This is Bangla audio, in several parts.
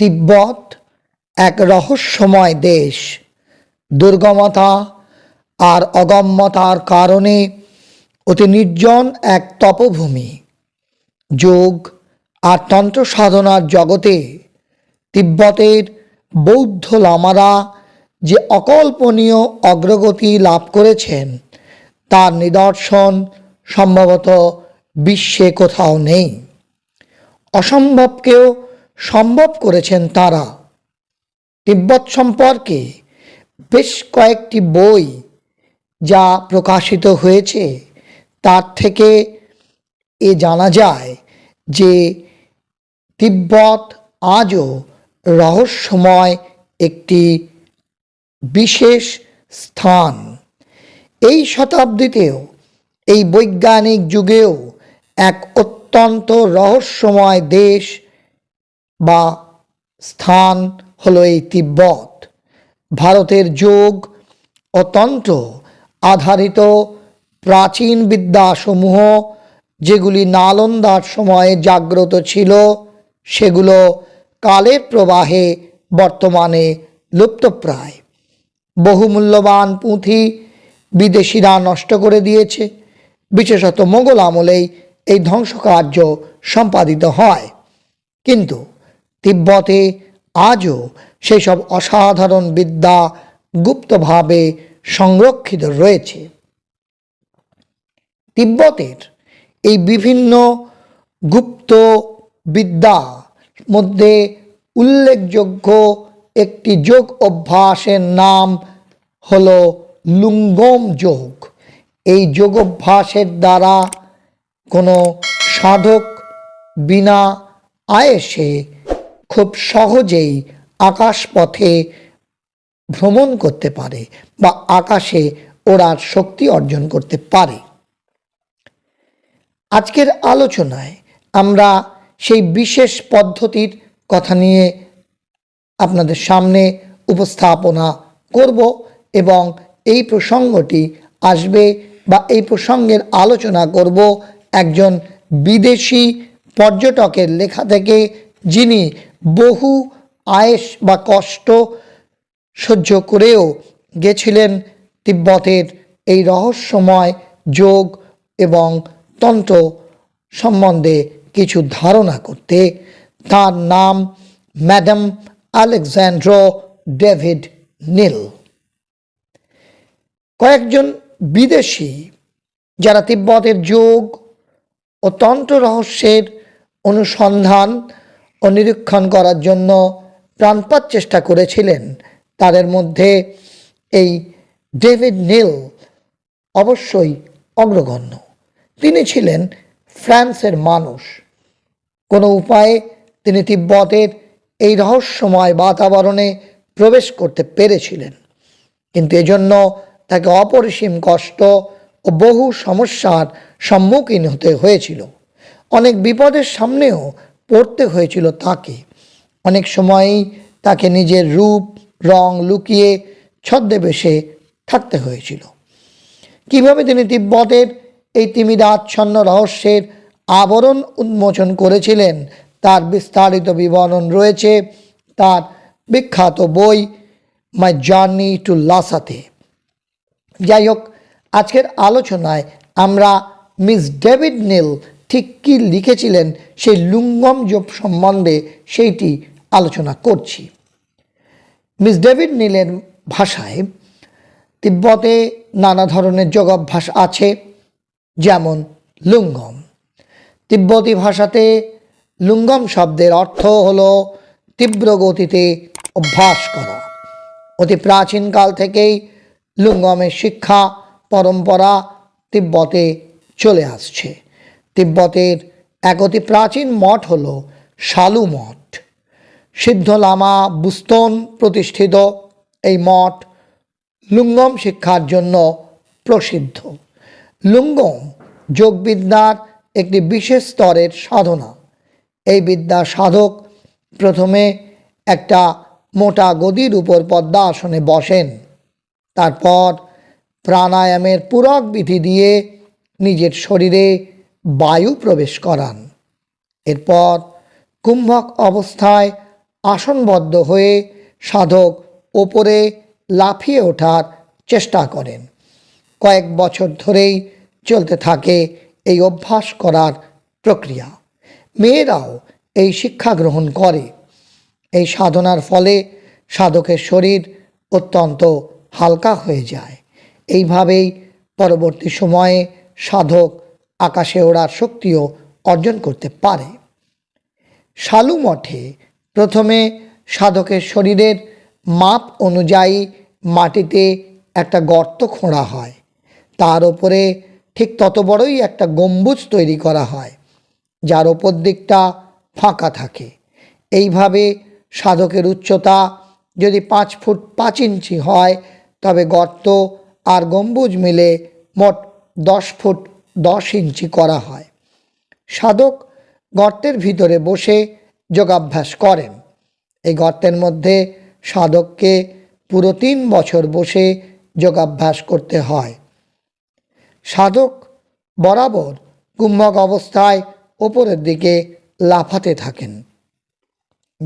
তিব্বত এক রহস্যময় দেশ। দুর্গমতা আর অগম্যতার কারণে অতি নির্জন এক তপভূমি। যোগ আর তন্ত্র সাধনার জগতে তিব্বতের বৌদ্ধ লামারা যে অকল্পনীয় অগ্রগতি লাভ করেছেন, তার নিদর্শন সম্ভবত বিশ্বে কোথাও নেই। অসম্ভবকেও সম্ভব করেছেন তারা। তিব্বত সম্পর্কে বেশ কয়েকটি বই যা প্রকাশিত হয়েছে, তার থেকে এ জানা যায় যে তিব্বত আজও রহস্যময় একটি বিশেষ স্থান। এই শতাব্দীতেও, এই বৈজ্ঞানিক যুগেও এক অত্যন্ত রহস্যময় দেশ বা স্থান হলো এই তিব্বত। ভারতের যোগ তন্ত্র আধারিত প্রাচীন বিদ্যাসমূহ যেগুলি নালন্দার সময়ে জাগ্রত ছিল, সেগুলো কালের প্রবাহে বর্তমানে লুপ্তপ্রায়। বহুমূল্যবান পুঁথি বিদেশিরা নষ্ট করে দিয়েছে। বিশেষত মোগল আমলেই এই ধ্বংসকার্য সম্পাদিত হয়। কিন্তু তিব্বতে আজও সেই সব অসাধারণ বিদ্যা গুপ্তভাবে সংরক্ষিত রয়েছে। তিব্বতের এই বিভিন্ন গুপ্ত বিদ্যা মধ্যে উল্লেখযোগ্য একটি যোগ অভ্যাসের নাম হল লুঙ্গম যোগ। এই যোগ অভ্যাসের দ্বারা কোনো সাধক বিনা আয়েসে খুব সহজেই আকাশপথে ভ্রমণ করতে পারে বা আকাশে ওড়ার শক্তি অর্জন করতে পারে। আজকের আলোচনায় আমরা সেই বিশেষ পদ্ধতির কথা নিয়ে আপনাদের সামনে উপস্থাপনা করব এবং এই প্রসঙ্গটি আসবে বা এই প্রসঙ্গের আলোচনা করব একজন বিদেশি পর্যটকের লেখা থেকে যিনি বহু আয়েস বা কষ্ট সহ্য করেও গেছিলেন তিব্বতের এই রহস্যময় যোগ এবং তন্ত্র সম্বন্ধে কিছু ধারণা করতে, তার নাম ম্যাডাম আলেকজান্ড্রো ডেভিড নীল। কয়েকজন বিদেশি যারা তিব্বতের যোগ ও তন্ত্র রহস্যের অনুসন্ধান ও নিরীক্ষণ করার জন্য প্রাণপাত চেষ্টা করেছিলেন। তাদের মধ্যে এই ডেভিড নীল অবশ্যই অগ্রগণ্য। তিনি ছিলেন ফ্রান্সের মানুষ। কোনো উপায়ে তিনি তিব্বতের এই রহস্যময় বাতাবরণে প্রবেশ করতে পেরেছিলেন। কিন্তু এজন্য তাকে অপরিসীম কষ্ট ও বহু সমস্যার সম্মুখীন হতে হয়েছিল। অনেক বিপদের সামনেও পড়তে হয়েছিল তাকে। অনেক সময়ই তাকে নিজের রূপ, রং লুকিয়ে ছদ্মবেশে থাকতে হয়েছিল। কীভাবে তিনি তিব্বতের এই তিমিরাচ্ছন্ন রহস্যের আবরণ উন্মোচন করেছিলেন, তার বিস্তারিত বিবরণ রয়েছে তার বিখ্যাত বই মাই জার্নি টু লাসাতে। যাই হোক, আজকের আলোচনায় আমরা মিস ডেভিড নীল ঠিক কী লিখেছিলেন সেই লুঙ্গম যোগ সম্বন্ধে সেইটি আলোচনা করছি। মিস ডেভিড নীলের ভাষায় তিব্বতে নানা ধরনের যোগাভ্যাস আছে, যেমন লুঙ্গম। তিব্বতী ভাষাতে লুঙ্গম শব্দের অর্থ হল তীব্র গতিতে অভ্যাস করা। অতি প্রাচীনকাল থেকেই লুঙ্গমের শিক্ষা, পরম্পরা তিব্বতে চলে আসছে। তিব্বতের এক অতি প্রাচীন মঠ হল শালু মঠ। সিদ্ধ লামা বুস্তন প্রতিষ্ঠিত এই মঠ লুঙ্গম শিক্ষার জন্য প্রসিদ্ধ। লুঙ্গম যোগবিদ্যার একটি বিশেষ স্তরের সাধনা। এই বিদ্যা সাধক প্রথমে একটা মোটা গদির উপর পদ্মা আসনে বসেন। তারপর প্রাণায়ামের পূরক বিধি দিয়ে নিজের শরীরে বায়ু প্রবেশ করান। এরপর কুম্ভক অবস্থায় আসনবদ্ধ হয়ে সাধক ওপরে লাফিয়ে ওঠার চেষ্টা করেন। কয়েক বছর ধরেই চলতে থাকে এই অভ্যাস করার প্রক্রিয়া। মেয়েরাও এই শিক্ষা গ্রহণ করে। এই সাধনার ফলে সাধকের শরীর অত্যন্ত হালকা হয়ে যায়। এইভাবেই পরবর্তী সময়ে সাধক আকাশে ওড়ার শক্তিও অর্জন করতে পারে। শালু মঠে প্রথমে সাধকের শরীরের মাপ অনুযায়ী মাটিতে একটা গর্ত খোঁড়া হয়। তার ওপরে ঠিক তত বড়ই একটা গম্বুজ তৈরি করা হয়, যার ওপর দিকটা ফাঁকা থাকে। এইভাবে সাধকের উচ্চতা যদি পাঁচ ফুট পাঁচ ইঞ্চি হয়, তবে গর্ত আর গম্বুজ মিলে মোট দশ ফুট দশ ইঞ্চি করা হয়। সাধক গর্তের ভিতরে বসে যোগাভ্যাস করেন। এই গর্তের মধ্যে সাধককে পুরো তিন বছর বসে যোগাভ্যাস করতে হয়। সাধক বরাবর কুম্ভক অবস্থায় ওপরের দিকে লাফাতে থাকেন।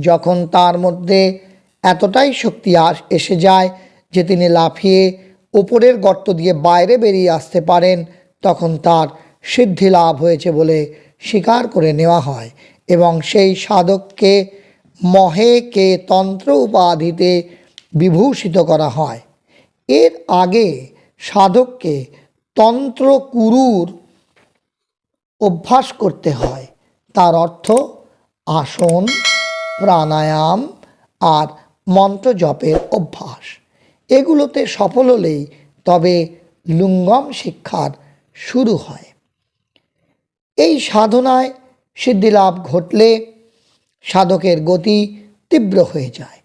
যখন তার মধ্যে এতটাই শক্তি আস, এসে যায় যে তিনি লাফিয়ে ওপরের গর্ত দিয়ে বাইরে বেরিয়ে আসতে পারেন তখন তার সিদ্ধি লাভ হয়েছে বলে স্বীকার করে নেওয়া হয় এবং সেই সাধককে মহে কে তন্ত্র উপাধিতে বিভূষিত করা হয়। এর আগে সাধককে তন্ত্র কুরুর অভ্যাস করতে হয়। তার অর্থ আসন, প্রাণায়াম আর মন্ত্র জপের অভ্যাস। এগুলোতে সফল হলেই তবে লুঙ্গম শিক্ষার শুরু হয়। এই সাধনায় সিদ্ধিলাভ ঘটলে সাধকের গতি তীব্র হয়ে যায়।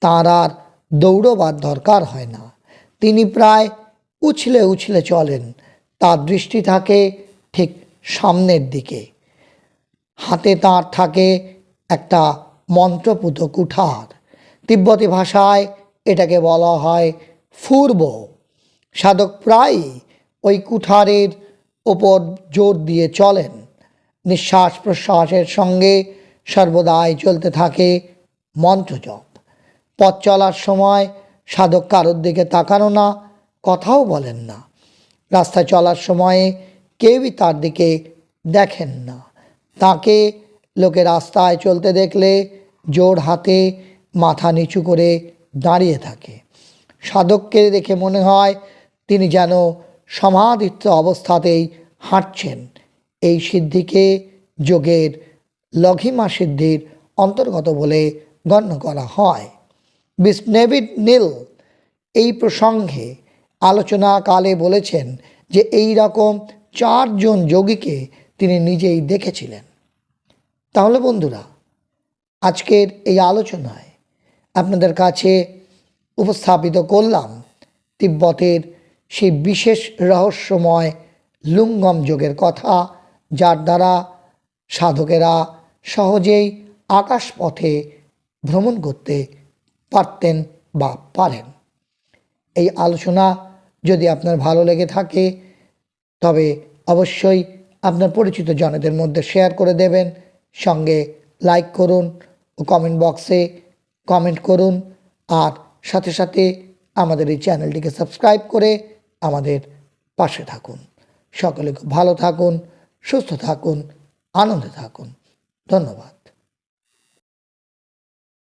তাঁর আর দৌড়বার দরকার হয় না। তিনি প্রায় উছলে উছলে চলেন। তার দৃষ্টি থাকে ঠিক সামনের দিকে। হাতে তাঁর থাকে একটা মন্ত্রপুত কুঠার। তিব্বতী ভাষায় এটাকে বলা হয় ফুর্ব। সাধক প্রায়ই ওই কুঠারের ওপর জোর দিয়ে চলেন। নিঃশ্বাস প্রশ্বাসের সঙ্গে সর্বদাই চলতে থাকে মন্ত্রজপ। পথ চলার সময় সাধক কারোর দিকে তাকানো না, কথাও বলেন না। রাস্তায় চলার সময়ে কেউই তার দিকে দেখেন না। তাকে লোকে রাস্তায় চলতে দেখলে জোর হাতে মাথা নিচু করে দাঁড়িয়ে থাকে। সাধককে দেখে মনে হয় তিনি যেন সমাধিত্ব অবস্থাতেই হাঁটছেন। এই সিদ্ধিকে যোগের লঘিমা সিদ্ধির অন্তর্গত বলে গণ্য করা হয়। বিস্নেভিড নীল এই প্রসঙ্গে আলোচনাকালে বলেছেন যে এই রকম চারজন যোগীকে তিনি নিজেই দেখেছিলেন। তাহলে বন্ধুরা, আজকের এই আলোচনায় আপনাদের কাছে উপস্থাপিত করলাম তিব্বতের সেই বিশেষ রহস্যময় লুঙ্গম যোগের কথা, যার দ্বারা সাধকেরা সহজেই আকাশপথে ভ্রমণ করতে পারতেন বা পারেন। এই আলোচনা যদি আপনার ভালো লেগে থাকে, তবে অবশ্যই আপনার পরিচিত জনদের মধ্যে শেয়ার করে দেবেন, সঙ্গে লাইক করুন ও কমেন্ট বক্সে কমেন্ট করুন, আর সাথে সাথে আমাদের এই চ্যানেলটিকে সাবস্ক্রাইব করে আমাদের পাশে থাকুন। সকলে ভালো থাকুন সুস্থ থাকুন আনন্দে থাকুন। ধন্যবাদ।